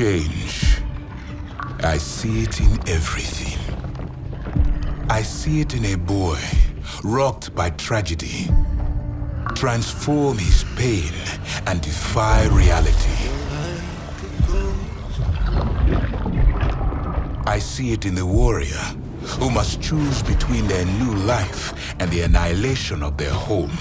Change. I see it in everything. I see it in a boy rocked by tragedy. Transform his pain and defy reality. I see it in the warrior who must choose between their new life and the annihilation of their home.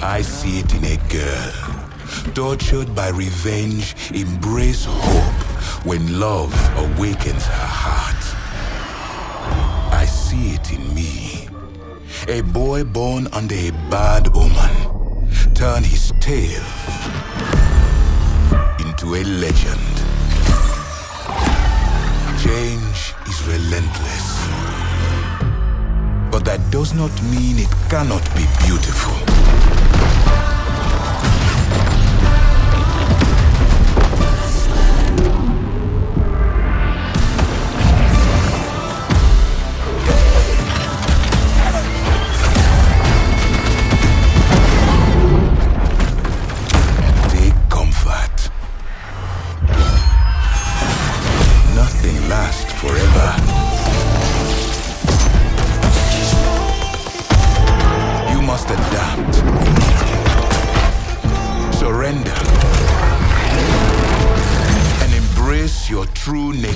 I see it in a girl, tortured by revenge, embrace hope when love awakens her heart. I see it in me, a boy born under a bad omen, turn his tale into a legend. Change is relentless. But that does not mean it cannot be beautiful. Your true nature.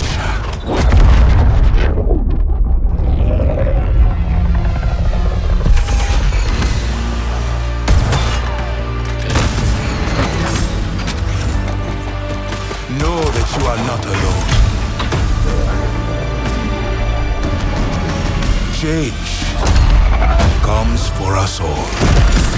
Know that you are not alone. Change comes for us all.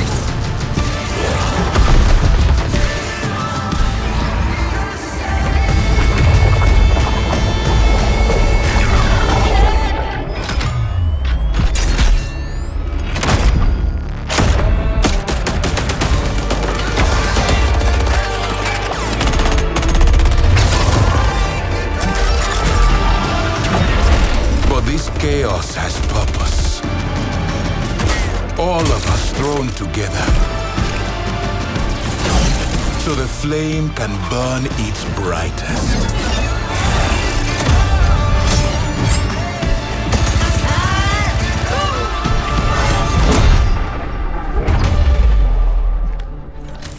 Chaos has purpose. All of us thrown together. So the flame can burn its brightest.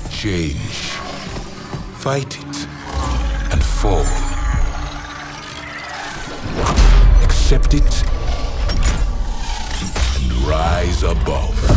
Change. Fight it and fall. accept it, rise above.